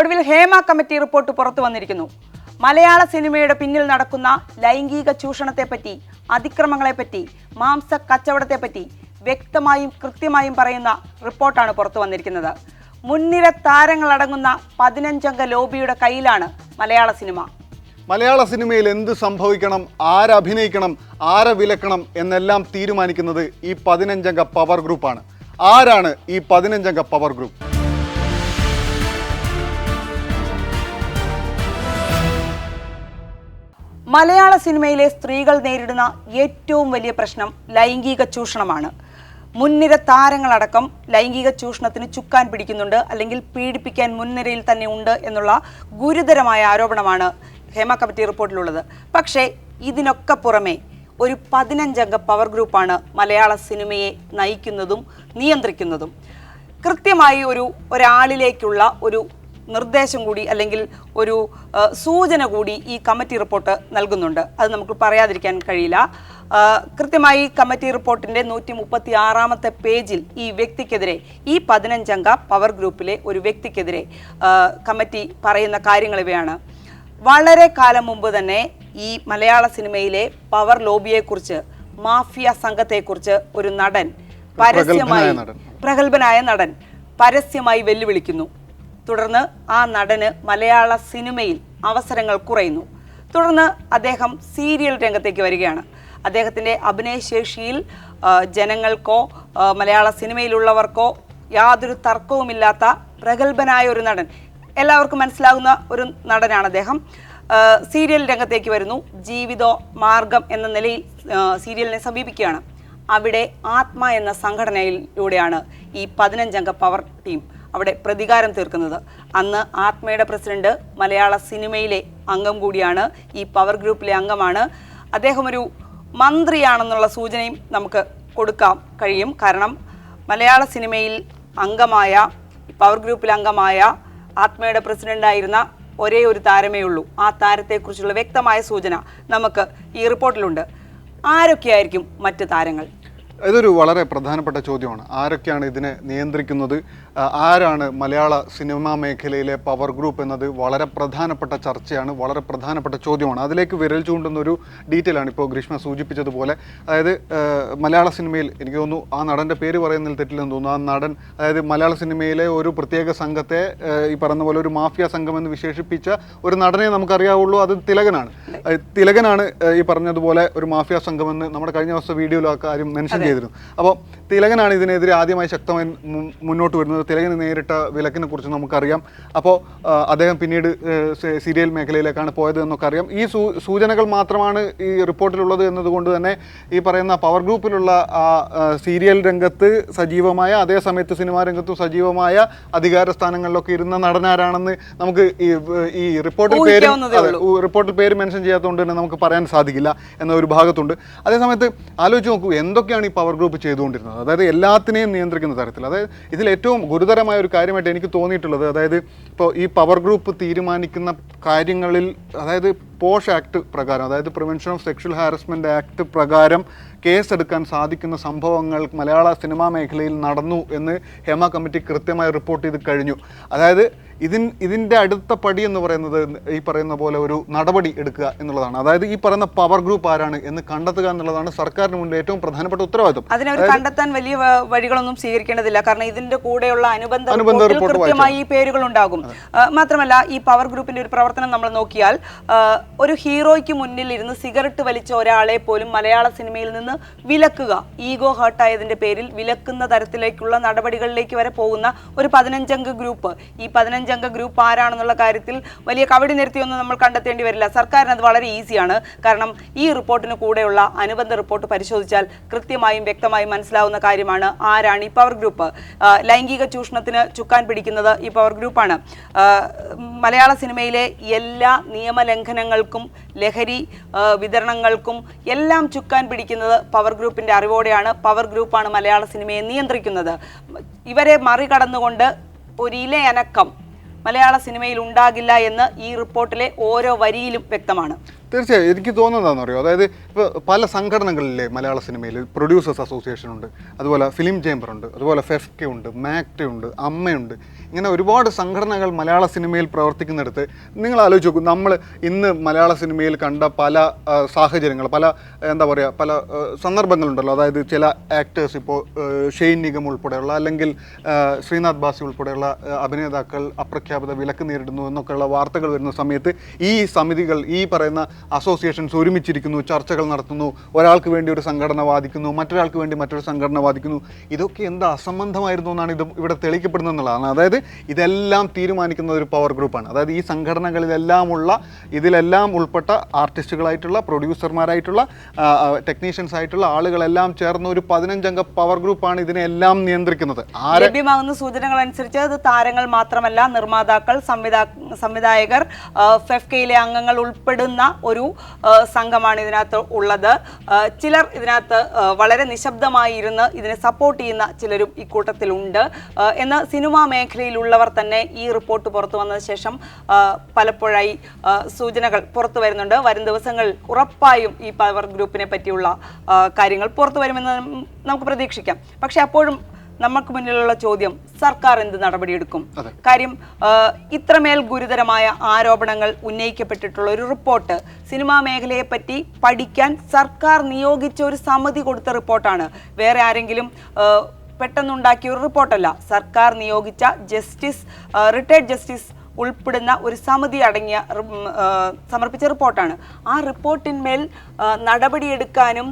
ഒടുവിൽ Hema committee report പുറത്തു വന്നിരിക്കുന്നു. മലയാള സിനിമയുടെ പിന്നിൽ നടക്കുന്ന ലൈംഗിക ചൂഷണത്തെപ്പറ്റി അതിക്രമങ്ങളെപ്പറ്റി മാംസ കച്ചവടത്തെപ്പറ്റി വ്യക്തമായും കൃത്യമായും പറയുന്ന റിപ്പോർട്ടാണ് പുറത്തു വന്നിരിക്കുന്നത്. മുൻനിര താരങ്ങളടങ്ങുന്ന പതിനഞ്ചംഗ ലോബിയുടെ കയ്യിലാണ് മലയാള സിനിമ. മലയാള സിനിമയിൽ എന്ത് സംഭവിക്കണം ആരഭിനയിക്കണം ആരെ വിലക്കണം എന്നെല്ലാം തീരുമാനിക്കുന്നത് ഈ പതിനഞ്ചംഗ പവർ ഗ്രൂപ്പാണ്. ആരാണ് ഈ പതിനഞ്ചംഗ പവർ ഗ്രൂപ്പ്? മലയാള സിനിമയിലെ സ്ത്രീകൾ നേരിടുന്ന ഏറ്റവും വലിയ പ്രശ്നം ലൈംഗിക ചൂഷണമാണ്. മുൻനിര താരങ്ങളടക്കം ലൈംഗിക ചൂഷണത്തിന് ചുക്കാൻ പിടിക്കുന്നുണ്ട് അല്ലെങ്കിൽ പീഡിപ്പിക്കാൻ മുൻനിരയിൽ തന്നെ ഉണ്ട് എന്നുള്ള ഗുരുതരമായ ആരോപണമാണ് ഹേമ കമ്മിറ്റി റിപ്പോർട്ടിലുള്ളത്. പക്ഷേ ഇതിനൊക്കെ പുറമെ ഒരു പതിനഞ്ചംഗ പവർ ഗ്രൂപ്പാണ് മലയാള സിനിമയെ നയിക്കുന്നതും നിയന്ത്രിക്കുന്നതും. കൃത്യമായി ഒരു ഒരാളിലേക്കുള്ള ഒരു നിർദ്ദേശം കൂടി അല്ലെങ്കിൽ ഒരു സൂചന കൂടി ഈ കമ്മിറ്റി റിപ്പോർട്ട് നൽകുന്നുണ്ട്. അത് നമുക്ക് പറയാതിരിക്കാൻ കഴിയില്ല. കൃത്യമായി കമ്മിറ്റി റിപ്പോർട്ടിന്റെ നൂറ്റി മുപ്പത്തി ആറാമത്തെ പേജിൽ ഈ വ്യക്തിക്കെതിരെ ഈ പതിനഞ്ചംഗ പവർ ഗ്രൂപ്പിലെ ഒരു വ്യക്തിക്കെതിരെ കമ്മിറ്റി പറയുന്ന കാര്യങ്ങൾ ഇവയാണ്. വളരെ കാലം മുമ്പ് തന്നെ ഈ മലയാള സിനിമയിലെ പവർ ലോബിയെക്കുറിച്ച് മാഫിയ സംഘത്തെക്കുറിച്ച് ഒരു നടൻ പരസ്യമായി. പ്രഗത്ഭനായ നടൻ പരസ്യമായി വെല്ലുവിളിക്കുന്നു. തുടർന്ന് ആ നടന് മലയാള സിനിമയിൽ അവസരങ്ങൾ കുറയുന്നു. തുടർന്ന് അദ്ദേഹം സീരിയൽ രംഗത്തേക്ക് വരികയാണ്. അദ്ദേഹത്തിന്റെ അഭിനയശേഷിയിൽ ജനങ്ങൾക്കോ മലയാള സിനിമയിലുള്ളവർക്കോ യാതൊരു തർക്കവുമില്ലാത്ത പ്രഗത്ഭനായ ഒരു നടൻ. എല്ലാവർക്കും മനസ്സിലാകുന്ന ഒരു നടനാണ് അദ്ദേഹം. സീരിയൽ രംഗത്തേക്ക് വരുന്നു. ജീവിതോ മാർഗം എന്ന നിലയിൽ സീരിയലിനെ സമീപിക്കുകയാണ്. അവിടെ ആത്മ എന്ന സംഘടനയിലൂടെയാണ് ഈ പതിനഞ്ചംഗ പവർ ടീം അവിടെ പ്രതികാരം തീർക്കുന്നത്. അന്ന് ആത്മയുടെ പ്രസിഡന്റ് മലയാള സിനിമയിലെ അംഗം കൂടിയാണ് ഈ പവർ ഗ്രൂപ്പിലെ അംഗമാണ്. അദ്ദേഹം ഒരു മന്ത്രിയാണെന്നുള്ള സൂചനയും നമുക്ക് കൊടുക്കാൻ കഴിയും. കാരണം മലയാള സിനിമയിൽ അംഗമായ പവർ ഗ്രൂപ്പിൽ അംഗമായ ആത്മയുടെ പ്രസിഡന്റായിരുന്ന ഒരേ ഒരു താരമേ ഉള്ളൂ. ആ താരത്തെക്കുറിച്ചുള്ള വ്യക്തമായ സൂചന നമുക്ക് ഈ റിപ്പോർട്ടിലുണ്ട്. ആരൊക്കെയായിരിക്കും മറ്റ് താരങ്ങൾ? ഇതൊരു വളരെ പ്രധാനപ്പെട്ട ചോദ്യമാണ്. ആരൊക്കെയാണ് ഇതിനെ നിയന്ത്രിക്കുന്നത്? ആരാണ് മലയാള സിനിമാ മേഖലയിലെ പവർ ഗ്രൂപ്പ് എന്നത്? വളരെ പ്രധാനപ്പെട്ട ചർച്ചയാണ് വളരെ പ്രധാനപ്പെട്ട ചോദ്യമാണ്. അതിലേക്ക് വിരൽ ചൂണ്ടുന്ന ഒരു ഡീറ്റെയിൽ ആണ് ഇപ്പോൾ ഗ്രീഷ്മ സൂചിപ്പിച്ചതുപോലെ. അതായത് മലയാള സിനിമയിൽ എനിക്ക് തോന്നുന്നു ആ നടന്റെ പേര് പറയുന്നതിൽ തെറ്റില്ലെന്ന് തോന്നുന്നു. ആ നടൻ അതായത് മലയാള സിനിമയിലെ ഒരു പ്രത്യേക സംഘത്തെ ഈ പറഞ്ഞ പോലെ ഒരു മാഫിയ സംഘം എന്ന് വിശേഷിപ്പിച്ച ഒരു നടനെ നമുക്കറിയാവുള്ളൂ. അത് തിലകനാണ്. തിലകനാണ് ഈ പറഞ്ഞതുപോലെ ഒരു മാഫിയ സംഘമെന്ന് നമ്മുടെ കഴിഞ്ഞ ദിവസത്തെ വീഡിയോയിൽ ആരും മെൻഷൻ ചെയ്തിരുന്നു. അപ്പോൾ തിലകനാണ് ഇതിനെതിരെ ആദ്യമായി ശക്തമായി മുന്നോട്ട് വരുന്നത്. തിലകന് നേരിട്ട വിലക്കിനെ കുറിച്ച് നമുക്കറിയാം. അപ്പോൾ അദ്ദേഹം പിന്നീട് സീരിയൽ മേഖലയിലേക്കാണ് പോയത് എന്നൊക്കെ അറിയാം ഈ സൂചനകൾ മാത്രമാണ് ഈ റിപ്പോർട്ടിലുള്ളത് എന്നതുകൊണ്ട് തന്നെ ഈ പറയുന്ന പവർ ഗ്രൂപ്പിലുള്ള ആ സീരിയൽ രംഗത്ത് സജീവമായ അതേ സമയത്ത് സിനിമാ രംഗത്തും സജീവമായ അധികാര സ്ഥാനങ്ങളിലൊക്കെ ഇരുന്ന നടനാരാണെന്ന് നമുക്ക് ഈ ഈ റിപ്പോർട്ടിൽ പേര് റിപ്പോർട്ടിൽ പേര് മെൻഷൻ ചെയ്യാത്തതുകൊണ്ട് തന്നെ നമുക്ക് പറയാൻ സാധിക്കില്ല എന്ന ഒരു ഭാഗത്തുണ്ട് അതേസമയത്ത് ആലോചിച്ച് നോക്കൂ എന്തൊക്കെയാണ് ഈ പവർ ഗ്രൂപ്പ് ചെയ്തുകൊണ്ടിരുന്നത്. അതായത് എല്ലാത്തിനെയും നിയന്ത്രിക്കുന്ന തരത്തിൽ. അതായത് ഇതിൽ ഏറ്റവും ഗുരുതരമായ ഒരു കാര്യമായിട്ട് എനിക്ക് തോന്നിയിട്ടുള്ളത് അതായത് ഇപ്പോൾ ഈ പവർ ഗ്രൂപ്പ് തീരുമാനിക്കുന്ന കാര്യങ്ങളിൽ അതായത് പോഷ് ആക്ട് പ്രകാരം അതായത് prevention of sexual harassment act പ്രകാരം കേസെടുക്കാൻ സാധിക്കുന്ന സംഭവങ്ങൾ മലയാള സിനിമാ മേഖലയിൽ നടന്നു എന്ന് ഹേമ കമ്മിറ്റി കൃത്യമായി റിപ്പോർട്ട് ചെയ്ത് കഴിഞ്ഞു. അതായത് ഇതിൻ ഇതിന്റെ അടുത്ത പടി എന്ന് പറയുന്നത് ഈ പറയുന്ന പോലെ ഒരു നടപടി എടുക്കുക എന്നുള്ളതാണ്. അതായത് ഈ പറയുന്ന പവർ ഗ്രൂപ്പ് ആരാണ് എന്ന് കണ്ടെത്തുക എന്നുള്ളതാണ് സർക്കാരിന് മുന്നിൽ ഏറ്റവും പ്രധാനപ്പെട്ട ഉത്തരവാദിത്വം. അതിനവർ കണ്ടെത്താൻ വലിയ വഴികളൊന്നും സ്വീകരിക്കേണ്ടതില്ല. കാരണം ഇതിന്റെ കൂടെയുള്ള അനുബന്ധ അനുബന്ധ റിപ്പോർട്ട് കൃത്യമായി ഈ പേരുകൾ ഉണ്ടാകും മാത്രമല്ല ഈ പവർ ഗ്രൂപ്പിന്റെ ഒരു പ്രവർത്തനം നമ്മൾ നോക്കിയാൽ ഒരു ഹീറോയ്ക്ക് മുന്നിൽ ഇരുന്ന് സിഗരറ്റ് വലിച്ച ഒരാളെ പോലും മലയാള സിനിമയിൽ നിന്ന് വിലക്കുക ഈഗോ ഹേർട്ടായതിന്റെ പേരിൽ വിലക്കുന്ന തരത്തിലേക്കുള്ള നടപടികളിലേക്ക് വരെ പോകുന്ന ഒരു പതിനഞ്ചംഗ ഗ്രൂപ്പ്. ഈ പതിനഞ്ചംഗ ഗ്രൂപ്പ് ആരാണെന്നുള്ള കാര്യത്തിൽ വലിയ കവടി നിരത്തിയൊന്നും നമ്മൾ കണ്ടെത്തേണ്ടി വരില്ല. സർക്കാരിന് അത് വളരെ ഈസിയാണ്. കാരണം ഈ റിപ്പോർട്ടിന് കൂടെയുള്ള അനുബന്ധ റിപ്പോർട്ട് പരിശോധിച്ചാൽ കൃത്യമായും വ്യക്തമായും മനസ്സിലാവുന്ന കാര്യമാണ് ആരാണ് ഈ പവർ ഗ്രൂപ്പ് ലൈംഗിക ചൂഷണത്തിന് ചുക്കാൻ പിടിക്കുന്നത് ഈ പവർ ഗ്രൂപ്പാണ് മലയാള സിനിമയിലെ എല്ലാ നിയമലംഘനങ്ങൾക്കും ലഹരി വിതരണങ്ങൾക്കും എല്ലാം ചുക്കാൻ പിടിക്കുന്നത് പവർ ഗ്രൂപ്പിന്റെ അറിവോടെയാണ് പവർ ഗ്രൂപ്പാണ് മലയാള സിനിമയെ നിയന്ത്രിക്കുന്നത്. ഇവരെ മറികടന്നുകൊണ്ട് ഒരു ഇലയനക്കം മലയാള സിനിമയിൽ ഉണ്ടാകില്ല എന്ന് ഈ റിപ്പോർട്ടിലെ ഓരോ വരിയിലും വ്യക്തമാണ്. തീർച്ചയായും എനിക്ക് തോന്നുന്നതാണെന്ന് അറിയോ അതായത് ഇപ്പോൾ പല സംഘടനകളിലെ മലയാള സിനിമയിൽ പ്രൊഡ്യൂസേഴ്സ് അസോസിയേഷൻ ഉണ്ട്. അതുപോലെ ഫിലിം ചേംബർ ഉണ്ട്. അതുപോലെ ഫെഫ്കെ ഉണ്ട് മാക്ടെ ഉണ്ട് അമ്മയുണ്ട്. ഇങ്ങനെ ഒരുപാട് സംഘടനകൾ മലയാള സിനിമയിൽ പ്രവർത്തിക്കുന്നിടത്ത് നിങ്ങൾ ആലോചിച്ച് നോക്കൂ നമ്മൾ ഇന്ന് മലയാള സിനിമയിൽ കണ്ട പല സാഹചര്യങ്ങൾ പല എന്താ പറയുക പല സന്ദർഭങ്ങളുണ്ടല്ലോ. അതായത് ചില ആക്ടേഴ്സ് ഇപ്പോൾ ഷെയ്ൻ നിഗം ഉൾപ്പെടെയുള്ള അല്ലെങ്കിൽ ശ്രീനാഥ് ബാസി ഉൾപ്പെടെയുള്ള അഭിനേതാക്കൾ അപ്രഖ്യാപിത വിലക്ക് നേരിടുന്നു എന്നൊക്കെയുള്ള വാർത്തകൾ വരുന്ന സമയത്ത് ഈ സമിതികൾ ഈ പറയുന്ന അസോസിയേഷൻസ് ഒരുമിച്ചിരിക്കുന്നു ചർച്ചകൾ നടത്തുന്നു ഒരാൾക്ക് വേണ്ടി ഒരു സംഘടന വാദിക്കുന്നു മറ്റൊരാൾക്ക് വേണ്ടി മറ്റൊരു സംഘടന വാദിക്കുന്നു. ഇതൊക്കെ എന്താ അസംബന്ധമായിരുന്നു എന്നാണ് ഇത് ഇവിടെ തെളിയിക്കപ്പെടുന്നത് എന്നുള്ളതാണ്. അതായത് ഇതെല്ലാം തീരുമാനിക്കുന്ന ഒരു പവർ ഗ്രൂപ്പാണ് അതായത് ഈ സംഘടനകളിലെല്ലാമുള്ള ഇതിലെല്ലാം ഉൾപ്പെട്ട ആർട്ടിസ്റ്റുകളായിട്ടുള്ള പ്രൊഡ്യൂസർമാരായിട്ടുള്ള ടെക്നീഷ്യൻസ് ആയിട്ടുള്ള ആളുകളെല്ലാം ചേർന്ന ഒരു പതിനഞ്ചംഗ പവർ ഗ്രൂപ്പാണ് ഇതിനെല്ലാം നിയന്ത്രിക്കുന്നത്. ലഭ്യമാകുന്ന സൂചനകൾ അനുസരിച്ച് അത് താരങ്ങൾ മാത്രമല്ല നിർമ്മാതാക്കൾ സംവിധാ സംവിധായകർ ഫെഫ്കയിലെ അംഗങ്ങൾ ഉൾപ്പെടുന്ന ഒരു സംഘമാണ് ഇതിനകത്ത് ഉള്ളത്. ചിലർ ഇതിനകത്ത് വളരെ നിശബ്ദമായി ഇരുന്ന് ഇതിനെ സപ്പോർട്ട് ചെയ്യുന്ന ചിലരും ഇക്കൂട്ടത്തിലുണ്ട് എന്ന സിനിമാ മേഖലയിലുള്ളവർ തന്നെ ഈ റിപ്പോർട്ട് പുറത്തു വന്നതിന് ശേഷം പലപ്പോഴായി സൂചനകൾ പുറത്തു വരുന്നുണ്ട്. വരും ദിവസങ്ങളിൽ ഉറപ്പായും ഈ പവർ ഗ്രൂപ്പിനെ പറ്റിയുള്ള കാര്യങ്ങൾ പുറത്തു വരുമെന്ന് നമുക്ക് പ്രതീക്ഷിക്കാം. പക്ഷെ അപ്പോഴും നമുക്ക് മുന്നിലുള്ള ചോദ്യം സർക്കാർ എന്ത് നടപടിയെടുക്കും. കാര്യം ഇത്രമേൽ ഗുരുതരമായ ആരോപണങ്ങൾ ഉന്നയിക്കപ്പെട്ടിട്ടുള്ള ഒരു റിപ്പോർട്ട് സിനിമാ മേഖലയെ പറ്റി പഠിക്കാൻ സർക്കാർ നിയോഗിച്ച ഒരു സമിതി കൊടുത്ത റിപ്പോർട്ടാണ്. വേറെ ആരെങ്കിലും പെട്ടെന്നുണ്ടാക്കിയ ഒരു റിപ്പോർട്ടല്ല. സർക്കാർ നിയോഗിച്ച ജസ്റ്റിസ് റിട്ടയർഡ് ജസ്റ്റിസ് ഉൾപ്പെടുന്ന ഒരു സമിതി അടങ്ങിയ സമർപ്പിച്ച റിപ്പോർട്ടാണ്. ആ റിപ്പോർട്ടിന്മേൽ നടപടിയെടുക്കാനും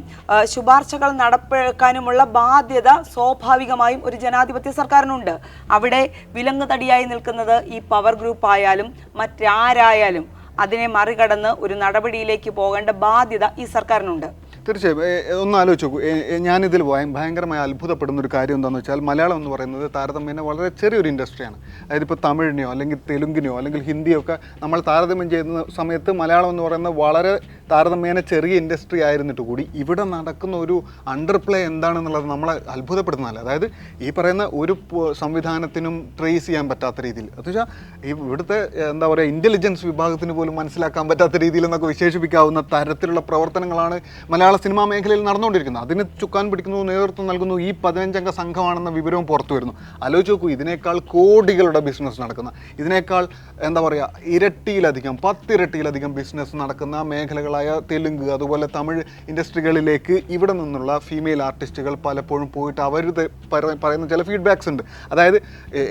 ശുപാർശകൾ നടപ്പാക്കാനുമുള്ള ബാധ്യത സ്വാഭാവികമായും ഒരു ജനാധിപത്യ സർക്കാരിനുണ്ട്. അവിടെ വിലങ്ങുതടിയായി നിൽക്കുന്നത് ഈ പവർ ഗ്രൂപ്പ് ആയാലും മറ്റാരായാലും അതിനെ മറികടന്ന് ഒരു നടപടിയിലേക്ക് പോകേണ്ട ബാധ്യത ഈ സർക്കാരിനുണ്ട്. തീർച്ചയായും. ഒന്ന് ആലോചിച്ച് നോക്കൂ. ഞാനിതിൽ ഭയങ്കരമായി അത്ഭുതപ്പെടുന്ന ഒരു കാര്യം എന്താണെന്ന് വെച്ചാൽ മലയാളം എന്ന് പറയുന്നത് താരതമ്യേന വളരെ ചെറിയൊരു ഇൻഡസ്ട്രിയാണ്. അതായത് ഇപ്പോൾ തമിഴിനെയോ അല്ലെങ്കിൽ തെലുങ്കിനെയോ അല്ലെങ്കിൽ ഹിന്ദിയോ ഒക്കെ നമ്മൾ താരതമ്യം ചെയ്യുന്ന സമയത്ത് മലയാളം എന്ന് പറയുന്നത് വളരെ താരതമ്യേന ചെറിയ ഇൻഡസ്ട്രി ആയിരുന്നിട്ട് കൂടി ഇവിടെ നടക്കുന്ന ഒരു അണ്ടർ പ്ലേ എന്താണെന്നുള്ളത് നമ്മളെ അത്ഭുതപ്പെടുന്നതല്ല അതായത് ഈ പറയുന്ന ഒരു സംവിധാനത്തിനും ട്രേസ് ചെയ്യാൻ പറ്റാത്ത രീതിയിൽ. എന്ന് വെച്ചാൽ ഇവിടുത്തെ എന്താ പറയുക ഇന്റലിജൻസ് വിഭാഗത്തിന് പോലും മനസ്സിലാക്കാൻ പറ്റാത്ത രീതിയിൽ എന്നൊക്കെ വിശേഷിപ്പിക്കാവുന്ന തരത്തിലുള്ള പ്രവർത്തനങ്ങളാണ് മലയാള സിനിമാ മേഖലയിൽ നടന്നുകൊണ്ടിരിക്കുന്നത് അതിന് ചുക്കാൻ പിടിക്കുന്നു നേതൃത്വം നൽകുന്നു ഈ പതിനഞ്ചംഗ സംഘമാണെന്ന വിവരവും പുറത്തു വരുന്നു. ആലോചിച്ച് നോക്കൂ ഇതിനേക്കാൾ കോടികളുടെ ബിസിനസ് നടക്കുന്ന ഇതിനേക്കാൾ എന്താ പറയുക ഇരട്ടിയിലധികം പത്തിരട്ടിയിലധികം ബിസിനസ് നടക്കുന്ന മേഖലകളായ തെലുങ്ക് അതുപോലെ തമിഴ് ഇൻഡസ്ട്രികളിലേക്ക് ഇവിടെ നിന്നുള്ള ഫീമെയിൽ ആർട്ടിസ്റ്റുകൾ പലപ്പോഴും പോയിട്ട് അവർ പറയുന്ന ചില ഫീഡ്ബാക്സ് ഉണ്ട്. അതായത്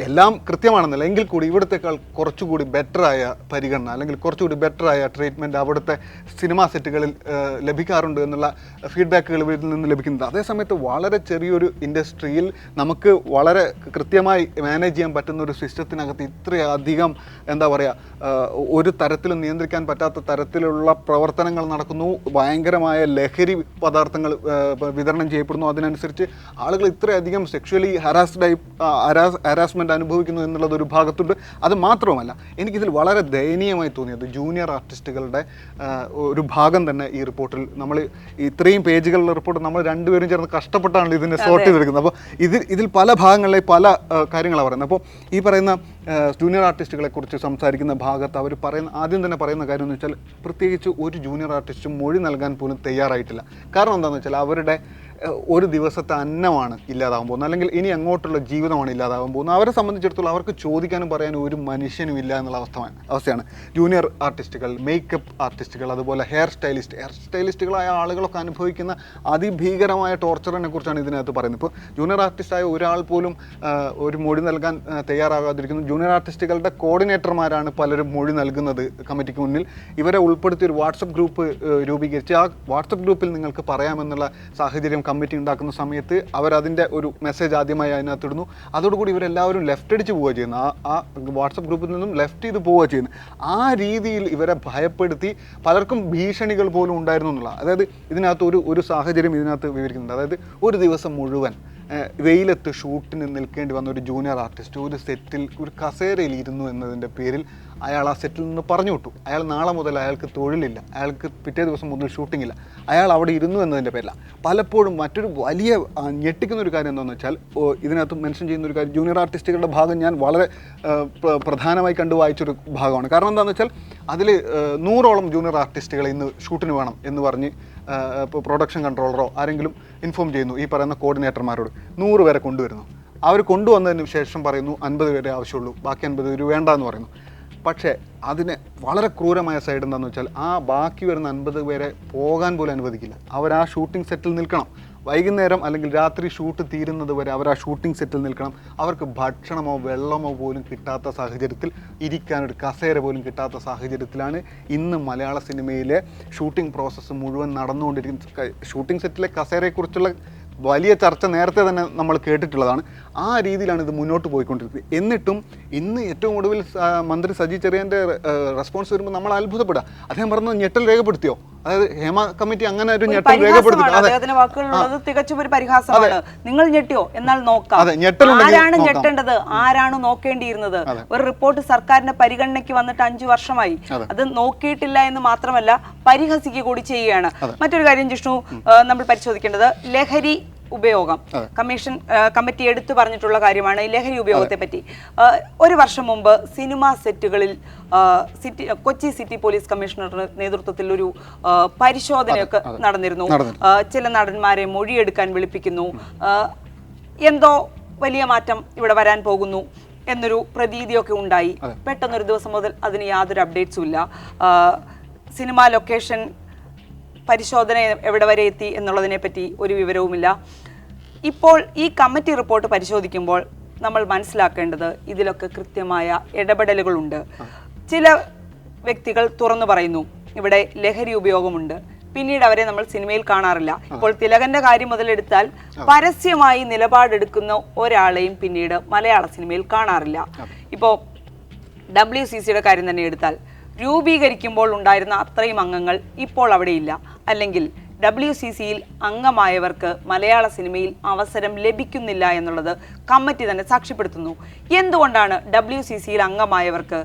എല്ലാം കൃത്യമാണെന്നല്ല എങ്കിൽ കൂടി ഇവിടത്തേക്കാൾ കുറച്ചുകൂടി ബെറ്ററായ പരിഗണന അല്ലെങ്കിൽ കുറച്ചുകൂടി ബെറ്ററായ ട്രീറ്റ്മെന്റ് അവിടുത്തെ സിനിമാ സെറ്റുകളിൽ ലഭിക്കാറുണ്ട് എന്നുള്ള ഫീഡ്ബാക്കുകൾ ഇവരിൽ നിന്ന് ലഭിക്കുന്നത്. അതേസമയത്ത് വളരെ ചെറിയൊരു ഇൻഡസ്ട്രിയിൽ നമുക്ക് വളരെ കൃത്യമായി മാനേജ് ചെയ്യാൻ പറ്റുന്ന ഒരു സിസ്റ്റത്തിനകത്ത് ഇത്രയധികം എന്താ പറയുക ഒരു തരത്തിലും നിയന്ത്രിക്കാൻ പറ്റാത്ത തരത്തിലുള്ള പ്രവർത്തനങ്ങൾ നടക്കുന്നു. ഭയങ്കരമായ ലഹരി പദാർത്ഥങ്ങൾ വിതരണം ചെയ്യപ്പെടുന്നു. അതിനനുസരിച്ച് ആളുകൾ ഇത്രയധികം സെക്ഷുവലി ഹരാസ്ഡായി ഹരാസ്മെന്റ് അനുഭവിക്കുന്നു എന്നുള്ളത് ഒരു ഭാഗത്തുണ്ട്. അത് മാത്രമല്ല എനിക്കിതിൽ വളരെ ദയനീയമായി തോന്നിയത് ജൂനിയർ ആർട്ടിസ്റ്റുകളുടെ ഒരു ഭാഗം തന്നെ ഈ റിപ്പോർട്ടിൽ നമ്മൾ ഇത്രയും പേജുകളുള്ള റിപ്പോർട്ട് നമ്മൾ രണ്ടുപേരും ചേർന്ന് കഷ്ടപ്പെട്ടാണ് ഇതിനെ സോർട്ട് ചെയ്തെടുക്കുന്നത് അപ്പോൾ ഇതിൽ ഇതിൽ പല ഭാഗങ്ങളിലെ പല കാര്യങ്ങളാണ് പറയുന്നത്. അപ്പോൾ ഈ പറയുന്ന ജൂനിയർ ആർട്ടിസ്റ്റുകളെ കുറിച്ച് സംസാരിക്കുന്ന ഭാഗത്ത് അവർ പറയുന്ന ആദ്യം തന്നെ പറയുന്ന കാര്യം എന്ന് വെച്ചാൽ പ്രത്യേകിച്ച് ഒരു ജൂനിയർ ആർട്ടിസ്റ്റും മൊഴി നൽകാൻ പോലും തയ്യാറായിട്ടില്ല. കാരണം എന്താണെന്ന് വെച്ചാൽ അവരുടെ ഒരു ദിവസത്തെ അന്നമാണ് ഇല്ലാതാവാൻ പോകുന്നത്. അല്ലെങ്കിൽ ഇനി അങ്ങോട്ടുള്ള ജീവിതമാണ് ഇല്ലാതാവാൻ പോകുന്നത്. അവരെ സംബന്ധിച്ചിടത്തോളം അവർക്ക് ചോദിക്കാനും പറയാനും ഒരു മനുഷ്യനും ഇല്ല എന്നുള്ള അവസ്ഥ അവസ്ഥയാണ്. ജൂനിയർ ആർട്ടിസ്റ്റുകൾ മേക്കപ്പ് ആർട്ടിസ്റ്റുകൾ അതുപോലെ ഹെയർ സ്റ്റൈലിസ്റ്റ് ഹെയർ സ്റ്റൈലിസ്റ്റുകളായ ആളുകളൊക്കെ അനുഭവിക്കുന്ന അതിഭീകരമായ ടോർച്ചറിനെ കുറിച്ചാണ് ഇതിനകത്ത് പറയുന്നത്. ഇപ്പോൾ ജൂനിയർ ആർട്ടിസ്റ്റായ ഒരാൾ പോലും ഒരു മൊഴി നൽകാൻ തയ്യാറാകാതിരിക്കുന്നു. ജൂനിയർ ആർട്ടിസ്റ്റുകളുടെ കോർഡിനേറ്റർമാരാണ് പലരും മൊഴി നൽകുന്നത് കമ്മിറ്റിക്ക് മുന്നിൽ. ഇവരെ ഉൾപ്പെടുത്തി ഒരു വാട്സപ്പ് ഗ്രൂപ്പ് രൂപീകരിച്ച് ആ വാട്സപ്പ് ഗ്രൂപ്പിൽ നിങ്ങൾക്ക് പറയാമെന്നുള്ള സാഹചര്യം കമ്മിറ്റി ഉണ്ടാക്കുന്ന സമയത്ത് അവരതിന്റെ ഒരു മെസ്സേജ് ആദ്യമായി അതിനകത്തിടുന്നു. അതോടുകൂടി ഇവരെല്ലാവരും ലെഫ്റ്റ് അടിച്ച് പോവുക ചെയ്യുന്നത്. ആ ആ വാട്സപ്പ് ഗ്രൂപ്പിൽ നിന്നും ലെഫ്റ്റ് ചെയ്ത് പോവുക ചെയ്യുന്നത്. ആ രീതിയിൽ ഇവരെ ഭയപ്പെടുത്തി പലർക്കും ഭീഷണികൾ പോലും ഉണ്ടായിരുന്നു എന്നുള്ള അതായത് ഇതിനകത്ത് ഒരു ഒരു സാഹചര്യം ഇതിനകത്ത് വിവരിക്കുന്നുണ്ട്. അതായത് ഒരു ദിവസം മുഴുവൻ വെയിലത്ത് ഷൂട്ടിന് നിൽക്കേണ്ടി വന്ന ഒരു ജൂനിയർ ആർട്ടിസ്റ്റ് ഒരു സെറ്റിൽ ഒരു കസേരയിൽ ഇരുന്നു എന്നതിന്റെ പേരിൽ അയാൾ ആ സെറ്റിൽ നിന്ന് പറഞ്ഞു വിട്ടു. അയാൾ നാളെ മുതൽ അയാൾക്ക് തൊഴിലില്ല. അയാൾക്ക് പിറ്റേ ദിവസം മുതൽ ഷൂട്ടിംഗ് ഇല്ല അയാൾ അവിടെ ഇരുന്നു എന്നതിന്റെ പേരില്ല പലപ്പോഴും മറ്റൊരു വലിയ ഞെട്ടിക്കുന്ന ഒരു കാര്യം എന്താണെന്ന് വെച്ചാൽ ഇതിനകത്ത് മെൻഷൻ ചെയ്യുന്ന ഒരു കാര്യം ജൂനിയർ ആർട്ടിസ്റ്റുകളുടെ ഭാഗം ഞാൻ വളരെ പ്രധാനമായി കണ്ടു വായിച്ചൊരു ഭാഗമാണ്. കാരണം എന്താണെന്ന് വെച്ചാൽ അതിൽ നൂറോളം ജൂനിയർ ആർട്ടിസ്റ്റുകൾ ഇന്ന് ഷൂട്ടിന് വേണം എന്ന് പറഞ്ഞ് ഇപ്പോൾ പ്രൊഡക്ഷൻ കൺട്രോളറോ ആരെങ്കിലും ഇൻഫോം ചെയ്യുന്നു ഈ പറയുന്ന കോർഡിനേറ്റർമാരോട് നൂറ് പേരെ കൊണ്ടുവരുന്നു. അവർ കൊണ്ടുവന്നതിന് ശേഷം പറയുന്നു അൻപത് പേരെ ആവശ്യമുള്ളൂ. ബാക്കി അൻപത് പേര് വേണ്ട എന്ന് പറയുന്നു. പക്ഷേ അതിന് വളരെ ക്രൂരമായ സൈഡ് എന്താണെന്ന് വെച്ചാൽ ആ ബാക്കി വരുന്ന അൻപത് പേരെ പോകാൻ പോലും അനുവദിക്കില്ല. അവർ ആ ഷൂട്ടിംഗ് സെറ്റിൽ നിൽക്കണം. വൈകുന്നേരം അല്ലെങ്കിൽ രാത്രി ഷൂട്ട് തീരുന്നത് വരെ അവർ ആ ഷൂട്ടിംഗ് സെറ്റിൽ നിൽക്കണം. അവർക്ക് ഭക്ഷണമോ വെള്ളമോ പോലും കിട്ടാത്ത സാഹചര്യത്തിൽ ഇരിക്കാൻ ഒരു കസേര പോലും കിട്ടാത്ത സാഹചര്യത്തിലാണ് ഇന്ന് മലയാള സിനിമയിലെ ഷൂട്ടിംഗ് പ്രോസസ്സ് മുഴുവൻ നടന്നുകൊണ്ടിരിക്കുന്നത്. ഷൂട്ടിംഗ് സെറ്റിലെ കസേരയെക്കുറിച്ചുള്ള വലിയ ചർച്ച നേരത്തെ തന്നെ നമ്മൾ കേട്ടിട്ടുള്ളതാണ്. ആ രീതിയിലാണ് ഇത് മുന്നോട്ട് പോയിക്കൊണ്ടിരിക്കുന്നത്. എന്നിട്ടും ഇന്ന് ഏറ്റവും ഒടുവിൽ മന്ത്രി സജി ചെറിയന്റെ റെസ്പോൺസ് വരുമ്പോൾ നമ്മൾ അത്ഭുതപ്പെടുക. അദ്ദേഹം പറഞ്ഞു ഞെട്ടൽ രേഖപ്പെടുത്തിയോ? അതായത് ഹേമ കമ്മിറ്റി അങ്ങനെ ഒരു ഞെട്ടൽ രേഖപ്പെടുത്തി അതെ. അദ്ദേഹത്തിന്റെ വാക്കുകളുള്ളത് തികച്ചും ഒരു പരിഹാസമാണ്. നിങ്ങൾ ഞെട്ടിയോ? എന്നാൽ നോക്കാം. ആരാണ്. ഞെട്ടേണ്ടത്? ആരാണ് നോക്കേണ്ടിയിരുന്നത്? ഒരു റിപ്പോർട്ട് സർക്കാരിന്റെ പരിഗണനയ്ക്ക് വന്നിട്ട് അഞ്ചു വർഷമായി. അത്. നോക്കിയിട്ടില്ല എന്ന് മാത്രമല്ല പരിഹസിക്കുക കൂടി ചെയ്യുകയാണ്. മറ്റൊരു കാര്യം ജിഷ്ണു നമ്മൾ പരിശോധിക്കേണ്ടത് ലഹരി ഉപയോഗം. കമ്മീഷൻ കമ്മിറ്റി എടുത്തു പറഞ്ഞിട്ടുള്ള കാര്യമാണ് ലഹരി ഉപയോഗത്തെ പറ്റി. ഒരു വർഷം മുമ്പ് സിനിമാ സെറ്റുകളിൽ സിറ്റി കൊച്ചി സിറ്റി പോലീസ് കമ്മീഷണറുടെ നേതൃത്വത്തിൽ ഒരു പരിശോധനയൊക്കെ നടന്നിരുന്നു. ചില നടന്മാരെ മൊഴിയെടുക്കാൻ വിളിപ്പിക്കുന്നു. എന്തോ വലിയ മാറ്റം ഇവിടെ വരാൻ പോകുന്നു എന്നൊരു പ്രതീതിയൊക്കെ ഉണ്ടായി. പെട്ടെന്നൊരു ദിവസം മുതൽ അതിന് യാതൊരു അപ്ഡേറ്റ്സും ഇല്ല. സിനിമാ ലൊക്കേഷൻ പരിശോധന എവിടെ വരെ എത്തി എന്നുള്ളതിനെ പറ്റി ഒരു വിവരവുമില്ല. ഇപ്പോൾ ഈ കമ്മിറ്റി റിപ്പോർട്ട് പരിശോധിക്കുമ്പോൾ നമ്മൾ മനസ്സിലാക്കേണ്ടത് ഇതിലൊക്കെ കൃത്യമായ ഇടപെടലുകളുണ്ട്. ചില വ്യക്തികൾ തുറന്നു പറയുന്നു ഇവിടെ ലഹരി ഉപയോഗമുണ്ട്. പിന്നീട് അവരെ നമ്മൾ സിനിമയിൽ കാണാറില്ല. ഇപ്പോൾ തിലകന്റെ കാര്യം മുതലെടുത്താൽ പരസ്യമായി നിലപാടെടുക്കുന്ന ഒരാളെയും പിന്നീട് മലയാള സിനിമയിൽ കാണാറില്ല. ഇപ്പോൾ ഡബ്ല്യു സി സിയുടെ കാര്യം തന്നെ എടുത്താൽ രൂപീകരിക്കുമ്പോൾ ഉണ്ടായിരുന്ന അത്രയും അംഗങ്ങൾ ഇപ്പോൾ അവിടെയില്ല. അല്ലെങ്കിൽ ഡബ്ല്യു സി സിയിൽ അംഗമായവർക്ക് മലയാള സിനിമയിൽ അവസരം ലഭിക്കുന്നില്ല എന്നുള്ളത് കമ്മിറ്റി തന്നെ സാക്ഷ്യപ്പെടുത്തുന്നു. എന്തുകൊണ്ടാണ് ഡബ്ല്യു സി സിയിൽ അംഗമായവർക്ക്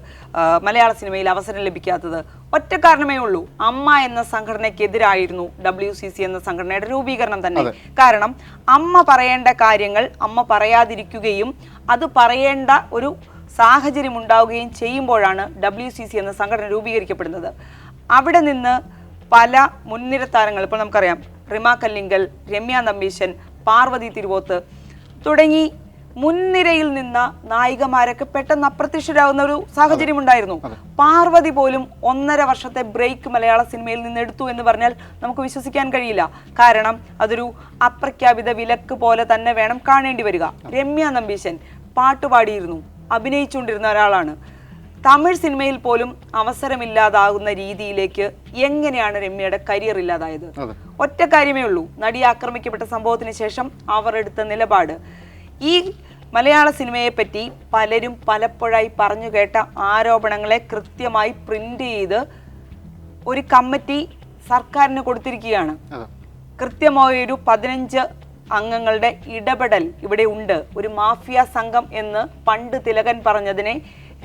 മലയാള സിനിമയിൽ അവസരം ലഭിക്കാത്തത്? ഒറ്റ കാരണമേ ഉള്ളൂ. അമ്മ എന്ന സംഘടനയ്ക്കെതിരായിരുന്നു ഡബ്ല്യു സി സി എന്ന സംഘടനയുടെ രൂപീകരണം തന്നെ. കാരണം അമ്മ പറയേണ്ട കാര്യങ്ങൾ അമ്മ പറയാതിരിക്കുകയും അത് പറയേണ്ട ഒരു സാഹചര്യം ഉണ്ടാവുകയും ചെയ്യുമ്പോഴാണ് ഡബ്ല്യു സി സി എന്ന സംഘടന രൂപീകരിക്കപ്പെടുന്നത്. അവിടെ നിന്ന് പല മുൻനിര താരങ്ങൾ ഇപ്പോൾ നമുക്കറിയാം റിമ കല്ലിങ്കൽ രമ്യ നമ്പീശൻ പാർവതി തിരുവോത്ത് തുടങ്ങി മുൻനിരയിൽ നിന്ന നായികമാരൊക്കെ പെട്ടെന്ന് അപ്രത്യക്ഷരാകുന്ന ഒരു സാഹചര്യം ഉണ്ടായിരുന്നു. പാർവതി പോലും ഒന്നര വർഷത്തെ ബ്രേക്ക് മലയാള സിനിമയിൽ നിന്ന് എടുത്തു എന്ന് പറഞ്ഞാൽ നമുക്ക് വിശ്വസിക്കാൻ കഴിയില്ല. കാരണം അതൊരു അപ്രഖ്യാപിത വിലക്ക് പോലെ തന്നെ വേണം കാണേണ്ടി വരിക. രമ്യ നമ്പീശൻ പാട്ടുപാടിയിരുന്നു അഭിനയിച്ചുകൊണ്ടിരുന്ന ഒരാളാണ്. തമിഴ് സിനിമയിൽ പോലും അവസരമില്ലാതാകുന്ന രീതിയിലേക്ക് എങ്ങനെയാണ് രമ്യയുടെ കരിയർ ഇല്ലാതായത്? ഒറ്റ കാര്യമേ ഉള്ളൂ. നടി ആക്രമിക്കപ്പെട്ട സംഭവത്തിന് ശേഷം അവർ എടുത്ത നിലപാട്. ഈ മലയാള സിനിമയെ പറ്റി പലരും പലപ്പോഴായി പറഞ്ഞു കേട്ട ആരോപണങ്ങളെ കൃത്യമായി പ്രിന്റ് ചെയ്ത് ഒരു കമ്മിറ്റി സർക്കാരിന് കൊടുത്തിരിക്കുകയാണ്. കൃത്യമായ കൃത്യമായൊരു പതിനഞ്ച് അംഗങ്ങളുടെ ഇടപെടൽ ഇവിടെ ഉണ്ട്. ഒരു മാഫിയ സംഘം എന്ന് പണ്ട് തിലകൻ പറഞ്ഞതിനെ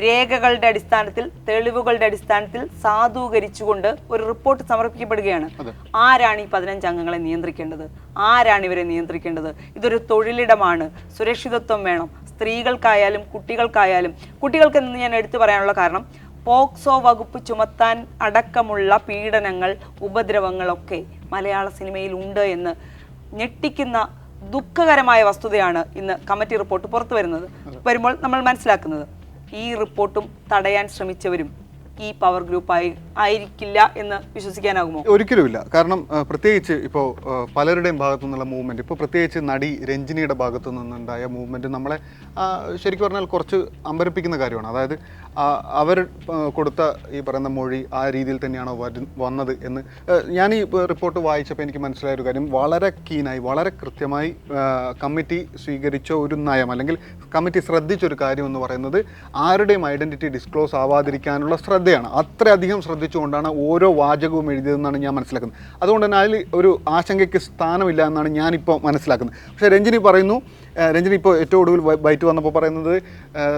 രേഖകളുടെ അടിസ്ഥാനത്തിൽ തെളിവുകളുടെ അടിസ്ഥാനത്തിൽ സാധൂകരിച്ചുകൊണ്ട് ഒരു റിപ്പോർട്ട് സമർപ്പിക്കപ്പെടുകയാണ്. ആരാണ് ഈ പതിനഞ്ച് അംഗങ്ങളെ നിയന്ത്രിക്കേണ്ടത്? ആരാണ് ഇവരെ നിയന്ത്രിക്കേണ്ടത്? ഇതൊരു തൊഴിലിടമാണ്. സുരക്ഷിതത്വം വേണം. സ്ത്രീകൾക്കായാലും കുട്ടികൾക്കായാലും. കുട്ടികൾക്ക് എന്ന് ഞാൻ എടുത്തു പറയാനുള്ള കാരണം പോക്സോ വകുപ്പ് ചുമത്താൻ അടക്കമുള്ള പീഡനങ്ങൾ ഉപദ്രവങ്ങളൊക്കെ മലയാള സിനിമയിൽ ഉണ്ട് എന്ന് ഞെട്ടിക്കുന്ന ദുഃഖകരമായ വസ്തുതയാണ് ഇന്ന് കമ്മിറ്റി റിപ്പോർട്ട് പുറത്തു വരുന്നത്. വരുമ്പോൾ നമ്മൾ മനസ്സിലാക്കുന്നത്. ഈ റിപ്പോർട്ടും തടയാൻ ശ്രമിച്ചവരും ഈ പവർ ഗ്രൂപ്പ് ആയി ആയിരിക്കില്ല എന്ന് വിശ്വസിക്കാനാകുമോ? ഒരിക്കലുമില്ല. കാരണം പ്രത്യേകിച്ച് ഇപ്പോൾ പലരുടെയും ഭാഗത്തു നിന്നുള്ള മൂവ്മെന്റ് ഇപ്പോൾ പ്രത്യേകിച്ച് നടി രഞ്ജിനിയുടെ ഭാഗത്തു നിന്നുണ്ടായ മൂവ്മെന്റ് നമ്മളെ ശരിക്കും പറഞ്ഞാൽ കുറച്ച് അമ്പരപ്പിക്കുന്ന കാര്യമാണ്. അതായത് അവർ കൊടുത്ത ഈ പറയുന്ന മൊഴി ആ രീതിയിൽ തന്നെയാണോ വന്നത് എന്ന് ഞാൻ ഈ റിപ്പോർട്ട് വായിച്ചപ്പോൾ എനിക്ക് മനസ്സിലായ ഒരു കാര്യം. വളരെ കീനായി വളരെ കൃത്യമായി കമ്മിറ്റി സ്വീകരിച്ച ഒരു നയം അല്ലെങ്കിൽ കമ്മിറ്റി ശ്രദ്ധിച്ച ഒരു കാര്യം എന്ന് പറയുന്നത് ആരുടെയും ഐഡന്റിറ്റി ഡിസ്ക്ലോസ് ആവാതിരിക്കാനുള്ള ശ്രദ്ധ ശ്രദ്ധയാണ്. അത്രയധികം ശ്രദ്ധിച്ചുകൊണ്ടാണ് ഓരോ വാചകവും എഴുതിയതെന്നാണ് ഞാൻ മനസ്സിലാക്കുന്നത്. അതുകൊണ്ട് തന്നെ അതിൽ ഒരു ആശങ്കയ്ക്ക് സ്ഥാനമില്ല എന്നാണ് ഞാനിപ്പോൾ മനസ്സിലാക്കുന്നത്. പക്ഷേ രഞ്ജിനി പറയുന്നു രഞ്ജിനി ഇപ്പോൾ ഏറ്റവും ഒടുവിൽ ബൈറ്റ് വന്നപ്പോൾ പറയുന്നത്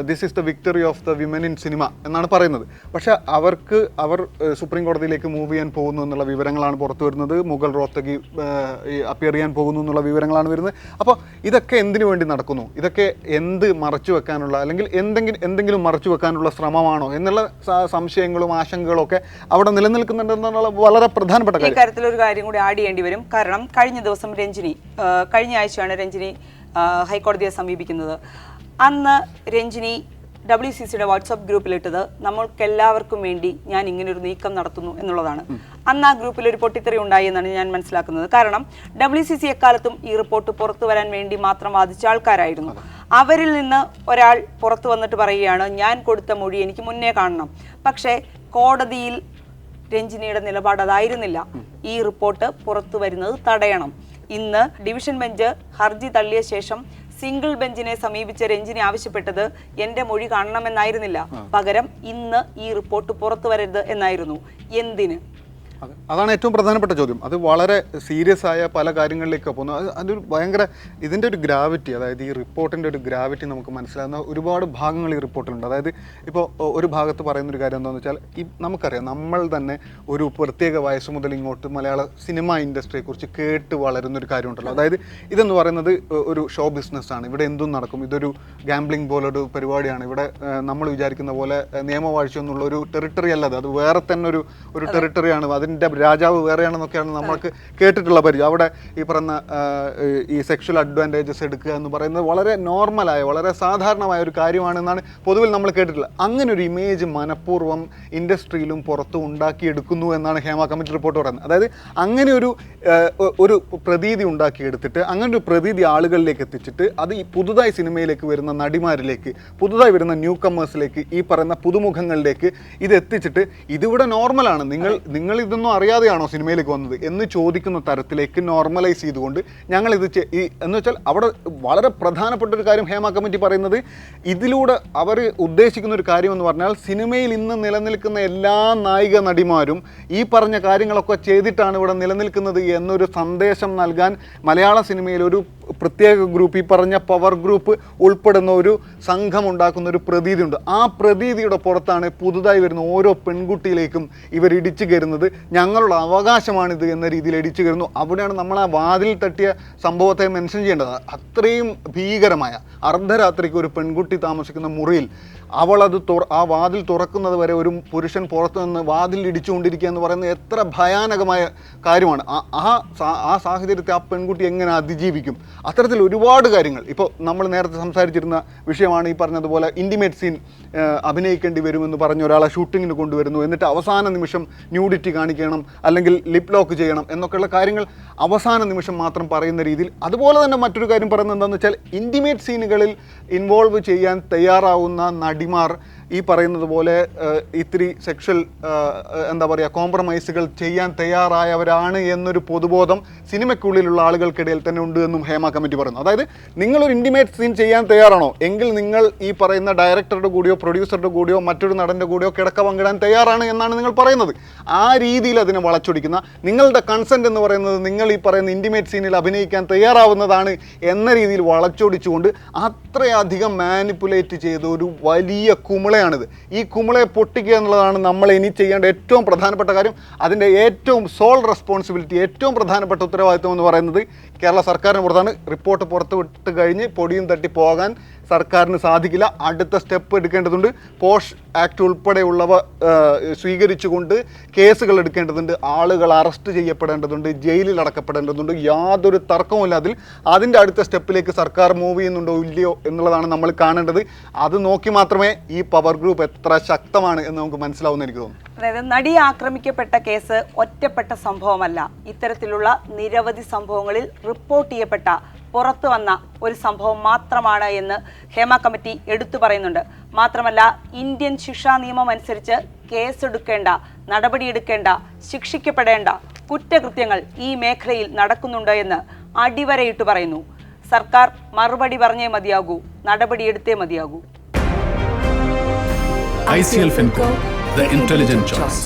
this is the victory of the women in cinema എന്നാണ് പറയുന്നത്. പക്ഷേ അവർക്ക് അവർ സുപ്രീം കോടതിയിലേക്ക് മൂവ് ചെയ്യാൻ പോകുന്നു എന്നുള്ള വിവരങ്ങളാണ് പുറത്തു വരുന്നത്. മുഗൾ റോത്തകി അപ്പിയർ ചെയ്യാൻ പോകുന്നു എന്നുള്ള വിവരങ്ങളാണ് വരുന്നത്. അപ്പോൾ ഇതൊക്കെ എന്തിനു വേണ്ടി നടക്കുന്നു? ഇതൊക്കെ എന്ത് മറച്ചു വെക്കാനുള്ള അല്ലെങ്കിൽ എന്തെങ്കിലും എന്തെങ്കിലും മറച്ചു വെക്കാനുള്ള ശ്രമമാണോ എന്നുള്ള സംശയങ്ങളും ആശങ്കകളും ഒക്കെ അവിടെ നിലനിൽക്കുന്നുണ്ടെന്നുള്ള വളരെ പ്രധാനപ്പെട്ട കാര്യം. കാര്യത്തിൽ ഒരു കാര്യം കൂടി ആഡ് ചെയ്യേണ്ടി വരും. കാരണം കഴിഞ്ഞ ദിവസം രഞ്ജിനി കഴിഞ്ഞ ആഴ്ചയാണ് രഞ്ജിനി ഹൈക്കോടതിയെ സമീപിക്കുന്നത്. അന്ന് രഞ്ജിനി ഡബ്ല്യു സി സിയുടെ വാട്സപ്പ് ഗ്രൂപ്പിലിട്ടത് നമ്മൾക്കെല്ലാവർക്കും വേണ്ടി ഞാൻ ഇങ്ങനെ ഒരു നീക്കം നടത്തുന്നു എന്നുള്ളതാണ്. അന്ന് ആ ഗ്രൂപ്പിൽ ഒരു പൊട്ടിത്തെറി ഉണ്ടായി എന്നാണ് ഞാൻ മനസ്സിലാക്കുന്നത്. കാരണം ഡബ്ല്യു സി സി എക്കാലത്തും ഈ റിപ്പോർട്ട് പുറത്തു വരാൻ വേണ്ടി മാത്രം വാദിച്ച ആൾക്കാരായിരുന്നു. അവരിൽ നിന്ന് ഒരാൾ പുറത്തു വന്നിട്ട് പറയുകയാണ് ഞാൻ കൊടുത്ത മൊഴി എനിക്ക് മുന്നേ കാണണം. പക്ഷേ കോടതിയിൽ രഞ്ജിനിയുടെ നിലപാട് അതായിരുന്നില്ല. ഈ റിപ്പോർട്ട് പുറത്തു വരുന്നത് തടയണം. ഇന്ന് ഡിവിഷൻ ബെഞ്ച് ഹർജി തള്ളിയ ശേഷം സിംഗിൾ ബെഞ്ചിനെ സമീപിച്ച രഞ്ജിനി ആവശ്യപ്പെട്ടത് എന്റെ മൊഴി കാണണമെന്നായിരുന്നില്ല. പകരം ഇന്ന് ഈ റിപ്പോർട്ട് പുറത്തു വരരുത് എന്നായിരുന്നു. എന്തിന്. അതാണ് ഏറ്റവും പ്രധാനപ്പെട്ട ചോദ്യം. അത് വളരെ സീരിയസ് ആയ പല കാര്യങ്ങളിലേക്ക് പോകുന്നു. അത് അതൊരു ഭയങ്കര ഇതിന്റെ ഒരു ഗ്രാവിറ്റി അതായത് ഈ റിപ്പോർട്ടിന്റെ ഒരു ഗ്രാവിറ്റി നമുക്ക് മനസ്സിലാകുന്ന ഒരുപാട് ഭാഗങ്ങൾ ഈ റിപ്പോർട്ടിലുണ്ട് അതായത് ഇപ്പോൾ ഒരു ഭാഗത്ത് പറയുന്ന ഒരു കാര്യം എന്താണെന്ന് വെച്ചാൽ ഈ നമുക്കറിയാം നമ്മൾ തന്നെ ഒരു പ്രത്യേക വയസ്സ് മുതൽ ഇങ്ങോട്ട് മലയാള സിനിമ ഇൻഡസ്ട്രിയെക്കുറിച്ച് കേട്ട് വളരുന്ന ഒരു കാര്യമുണ്ടല്ലോ. അതായത് ഇതെന്ന് പറയുന്നത് ഒരു ഷോ ബിസിനസ്സാണ് ഇവിടെ എന്തും നടക്കും. ഇതൊരു ഗാംബ്ലിംഗ് പോലൊരു പരിപാടിയാണ്. ഇവിടെ നമ്മൾ വിചാരിക്കുന്ന പോലെ നിയമവാഴ്ച എന്നുള്ള ഒരു ടെറിട്ടറി അല്ലത് അത് വേറെ തന്നെ ഒരു ഒരു ടെറിട്ടറിയാണ് അതിന്റെ രാജാവ് വേറെയാണെന്നൊക്കെയാണ് നമ്മൾക്ക് കേട്ടിട്ടുള്ള പരിചയം. അവിടെ ഈ പറഞ്ഞ ഈ സെക്ഷൽ അഡ്വാന്റേജസ് എടുക്കുക എന്ന് പറയുന്നത് വളരെ നോർമലായ വളരെ സാധാരണമായ ഒരു കാര്യമാണെന്നാണ് പൊതുവിൽ നമ്മൾ കേട്ടിട്ടുള്ളത്. അങ്ങനെ ഒരു ഇമേജ് മനഃപൂർവം ഇൻഡസ്ട്രിയിലും പുറത്തും ഉണ്ടാക്കിയെടുക്കുന്നു എന്നാണ് ഹേമ കമ്മിറ്റി റിപ്പോർട്ട് പറയുന്നത്. അതായത് അങ്ങനെ ഒരു ഒരു പ്രതീതി ഉണ്ടാക്കിയെടുത്തിട്ട് അങ്ങനെ ഒരു പ്രതീതി ആളുകളിലേക്ക് എത്തിച്ചിട്ട് അത് ഈ പുതുതായി സിനിമയിലേക്ക് വരുന്ന നടിമാരിലേക്ക് പുതുതായി വരുന്ന ന്യൂ കമേഴ്സിലേക്ക് ഈ പറയുന്ന പുതുമുഖങ്ങളിലേക്ക് ഇത് എത്തിച്ചിട്ട് ഇതിവിടെ നോർമലാണ് നിങ്ങൾ നിങ്ങൾ ഇതൊന്നും അറിയാതെയാണോ സിനിമയിലേക്ക് വന്നത് എന്ന് ചോദിക്കുന്ന തരത്തിലേക്ക് നോർമലൈസ് ചെയ്തുകൊണ്ട് ഞങ്ങൾ ഇത് ഈ എന്ന് വെച്ചാൽ അവിടെ വളരെ പ്രധാനപ്പെട്ട ഒരു കാര്യം ഹേമ കമ്മിറ്റി പറയുന്നത് ഇതിലൂടെ അവർ ഉദ്ദേശിക്കുന്ന ഒരു കാര്യം എന്ന് പറഞ്ഞാൽ സിനിമയിൽ ഇന്ന് നിലനിൽക്കുന്ന എല്ലാ നായിക നടിമാരും ഈ പറഞ്ഞ കാര്യങ്ങളൊക്കെ ചെയ്തിട്ടാണ് ഇവിടെ നിലനിൽക്കുന്നത് എന്നൊരു സന്ദേശം നൽകാൻ മലയാള സിനിമയിൽ ഒരു പ്രത്യേക ഗ്രൂപ്പ് ഈ പറഞ്ഞ പവർ ഗ്രൂപ്പ് ഉൾപ്പെടുന്ന ഒരു സംഘം ഉണ്ടാക്കുന്ന ഒരു പ്രതീതി ഉണ്ട് ആ പ്രതീതിയുടെ പുറത്താണ് പുതുതായി വരുന്ന ഓരോ പെൺകുട്ടിയിലേക്കും ഇവർ ഇടിച്ചു കയറുന്നത്. ഞങ്ങളുടെ അവകാശമാണിത് എന്ന രീതിയിൽ ഇടിച്ചു കയറുന്നു. അവിടെയാണ് നമ്മൾ ആ വാതിൽ തട്ടിയ സംഭവത്തെ മെൻഷൻ ചെയ്യേണ്ടത്. അത്രയും ഭീകരമായ അർദ്ധരാത്രിക്ക് ഒരു പെൺകുട്ടി താമസിക്കുന്ന മുറിയിൽ അവൾ അത് തുറ ആ വാതിൽ തുറക്കുന്നത് വരെ ഒരു പുരുഷൻ പുറത്തു നിന്ന് വാതിൽ ഇടിച്ചുകൊണ്ടിരിക്കുക എന്ന് പറയുന്നത് എത്ര ഭയാനകമായ കാര്യമാണ്. ആ ആ സാഹചര്യത്തെ ആ പെൺകുട്ടി എങ്ങനെ അതിജീവിക്കും? അത്തരത്തിൽ ഒരുപാട് കാര്യങ്ങൾ. ഇപ്പോൾ നമ്മൾ നേരത്തെ സംസാരിച്ചിരുന്ന വിഷയമാണ് ഈ പറഞ്ഞതുപോലെ ഇന്റിമേറ്റ് സീൻ അഭിനയിക്കേണ്ടി വരുമെന്ന് പറഞ്ഞ ഒരാളെ ഷൂട്ടിങ്ങിന് കൊണ്ടുവരുന്നു. എന്നിട്ട് അവസാന നിമിഷം ന്യൂഡിറ്റി കാണിക്കണം അല്ലെങ്കിൽ ലിപ് ലോക്ക് ചെയ്യണം എന്നൊക്കെയുള്ള കാര്യങ്ങൾ അവസാന നിമിഷം മാത്രം പറയുന്ന രീതിയിൽ. അതുപോലെ തന്നെ മറ്റൊരു കാര്യം പറയുന്നത് എന്താണെന്ന് വെച്ചാൽ ഇന്റിമേറ്റ് സീനുകളിൽ ഇൻവോൾവ് ചെയ്യാൻ തയ്യാറാവുന്ന നടിമാർ ഈ പറയുന്നത് പോലെ ഇത്തിരി സെക്ഷൽ എന്താ പറയുക കോംപ്രമൈസുകൾ ചെയ്യാൻ തയ്യാറായവരാണ് എന്നൊരു പൊതുബോധം സിനിമയ്ക്കുള്ളിലുള്ള ആളുകൾക്കിടയിൽ തന്നെ ഉണ്ട് എന്നും ഹേമ കമ്മിറ്റി പറയുന്നു. അതായത് നിങ്ങളൊരു ഇന്റിമേറ്റ് സീൻ ചെയ്യാൻ തയ്യാറാണോ? എങ്കിൽ നിങ്ങൾ ഈ പറയുന്ന ഡയറക്ടറുടെ കൂടിയോ പ്രൊഡ്യൂസറുടെ കൂടിയോ മറ്റൊരു നടന്റെ കൂടിയോ കിടക്ക പങ്കിടാൻ തയ്യാറാണ് എന്നാണ് നിങ്ങൾ പറയുന്നത്. ആ രീതിയിൽ അതിനെ വളച്ചൊടിക്കുന്ന നിങ്ങളുടെ കൺസെന്റ് എന്ന് പറയുന്നത് നിങ്ങൾ ഈ പറയുന്ന ഇന്റിമേറ്റ് സീനിൽ അഭിനയിക്കാൻ തയ്യാറാവുന്നതാണ് എന്ന രീതിയിൽ വളച്ചൊടിച്ചുകൊണ്ട് അത്രയധികം മാനിപ്പുലേറ്റ് ചെയ്ത ഒരു വലിയ കുമിളയാണിത് ഈ കുമിളയെ പൊട്ടിക്കുക എന്നുള്ളതാണ് നമ്മൾ ഇനി ചെയ്യേണ്ട ഏറ്റവും പ്രധാനപ്പെട്ട കാര്യം. അതിന്റെ ഏറ്റവും സോൾ റെസ്പോൺസിബിലിറ്റി ഏറ്റവും പ്രധാനപ്പെട്ട ഉത്തരവാദിത്വം എന്ന് പറയുന്നത് കേരള സർക്കാരിന് പുറത്താണ് റിപ്പോർട്ട് പുറത്ത് വിട്ട് കഴിഞ്ഞ് പൊടിയും തട്ടി പോകാൻ സർക്കാരിന് സാധിക്കില്ല. അടുത്ത സ്റ്റെപ്പ് എടുക്കേണ്ടതുണ്ട്. പോഷ് ആക്ട് ഉൾപ്പെടെയുള്ളവ സ്വീകരിച്ചുകൊണ്ട് കേസുകൾ എടുക്കേണ്ടതുണ്ട്. ആളുകൾ അറസ്റ്റ് ചെയ്യപ്പെടേണ്ടതുണ്ട്. ജയിലിൽ അടക്കപ്പെടേണ്ടതുണ്ട്. യാതൊരു തർക്കവുമില്ല അതിൽ അതിന്റെ അടുത്ത സ്റ്റെപ്പിലേക്ക് സർക്കാർ മൂവ് ചെയ്യുന്നുണ്ടോ ഇല്ലയോ എന്നുള്ളതാണ് നമ്മൾ കാണേണ്ടത്. അത് നോക്കി മാത്രമേ ഈ പവർ ഗ്രൂപ്പ് എത്ര ശക്തമാണ് എന്ന് നമുക്ക് മനസ്സിലാവുന്ന എനിക്ക് തോന്നുന്നു. അതായത് നടി ആക്രമിക്കപ്പെട്ട കേസ് ഒറ്റപ്പെട്ട സംഭവമല്ല. ഇത്തരത്തിലുള്ള നിരവധി സംഭവങ്ങളിൽ റിപ്പോർട്ട് ചെയ്യപ്പെട്ട പുറത്തു വന്ന ഒരു സംഭവം മാത്രമാണ് എന്ന് ഹേമ കമ്മിറ്റി എടുത്തു പറയുന്നുണ്ട്. മാത്രമല്ല ഇന്ത്യൻ ശിക്ഷാ നിയമം അനുസരിച്ച് കേസെടുക്കേണ്ട നടപടിയെടുക്കേണ്ട ശിക്ഷിക്കപ്പെടേണ്ട കുറ്റകൃത്യങ്ങൾ ഈ മേഖലയിൽ നടക്കുന്നുണ്ട് എന്ന് അടിവരയിട്ട് പറയുന്നു. സർക്കാർ മറുപടി പറഞ്ഞേ മതിയാകൂ നടപടിയെടുത്തേ മതിയാകൂ. I C L Fincorp the intelligent choice.